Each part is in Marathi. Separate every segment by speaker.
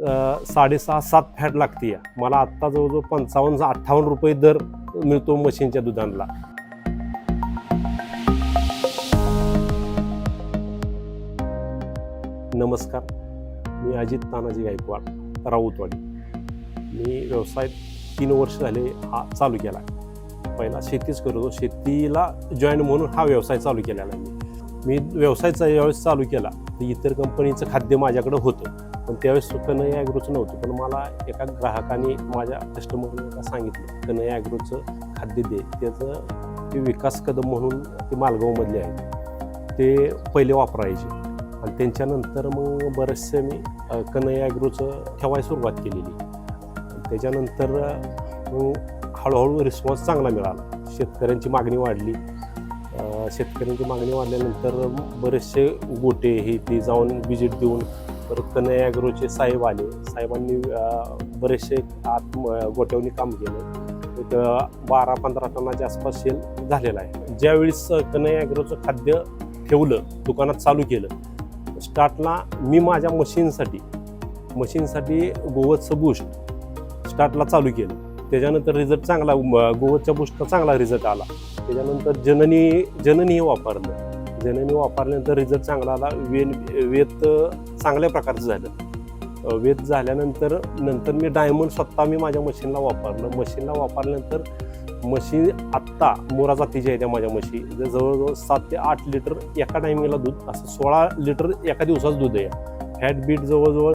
Speaker 1: साडेसहा सात फॅट लागते मला आत्ता जवळजवळ पंचावन्न अठ्ठावन्न रुपये दर मिळतो मशीनच्या दुधांना. नमस्कार मी अजित तानाजी गायकवाड राऊतवाडी. मी व्यवसाय तीन वर्ष झाले हा चालू केला पहिला शेतीच करत होतो. शेतीला जॉईन म्हणून हा व्यवसाय चालू केलेला मी. मी व्यवसाय ज्यावेळेस चालू केला. तर इतर कंपनीचं खाद्य माझ्याकडं होतं. पण त्यावेळेस कन्हैया ॲग्रोचं नव्हतं पण मला एका ग्राहकाने माझ्या कस्टमरने सांगितलं कन्हैया ॲग्रोचं खाद्य दे. त्याचं ते विकास कदम म्हणून ते मालगावमधले आहेत. ते पहिले वापरायचे. आणि त्यांच्यानंतर मग बरेचसे मी अ, ॲग्रोचं ठेवायला सुरुवात केलेली. त्याच्यानंतर मग हळूहळू रिस्पॉन्स चांगला मिळाला. शेतकऱ्यांची मागणी वाढली. शेतकऱ्यांची मागणी वाढल्यानंतर बरेचसे गोटे हे ते जाऊन विजिट देऊन परत कन्हैया ॲग्रोचे साहेब आले. साहेबांनी बरेचसे आत म- काम केलं. एक बारा पंधरा टनाच्या आसपास सेल झालेला आहे. ज्यावेळेस कन्हैया ॲग्रोचं खाद्य ठेवलं दुकानात चालू केलं स्टार्टला मी माझ्या मशीनसाठी मशीनसाठी गोवतचं बूस्ट स्टार्टला चालू केलं. त्याच्यानंतर रिझल्ट चांगला गोवतच्या बूस्टचा चांगला रिझल्ट आला. त्याच्यानंतर जननी जननी वापरलं. जननी वापरल्यानंतर रिझल्ट चांगला आला. वेन वेत चांगल्या प्रकारचं झालं. वेद वेत झाल्यानंतर नंतर मी डायमंड स्वतः मी माझ्या मशीनला वापरलं. मशीनला वापरल्यानंतर मशीन आत्ता मोरा जातीची आहे त्या माझ्या म्हशी जवळजवळ सात ते आठ लिटर एका टायमिंगला दूध असं सोळा लिटर एका दिवसाचं दूध आहे. फॅट बीट जवळजवळ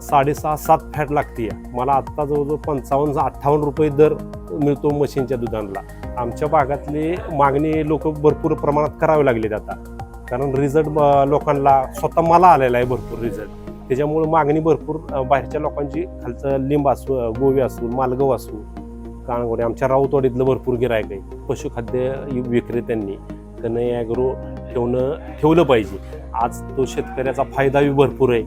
Speaker 1: साडेसहा सात फॅट लागते मला आत्ता जवळजवळ पंचावन्न अठ्ठावन्न रुपये दर मिळतो मशीनच्या दुधांना आमच्या भागातली मागणी लोक भरपूर प्रमाणात करावे लागलेत आता. कारण रिझल्ट लोकांना स्वतः मला आलेला आहे भरपूर रिझल्ट त्याच्यामुळे मागणी भरपूर बाहेरच्या लोकांची. खालचं लिंब असू गोवी असू मालगाव असू काणगोडे आमच्या राऊतवाडीतलं भरपूर गिरायक आहे. पशुखाद्य विक्रेत्यांनी कन्हैया ॲग्रो ठेवणं ठेवलं पाहिजे. आज तो शेतकऱ्याचा फायदाही भरपूर आहे.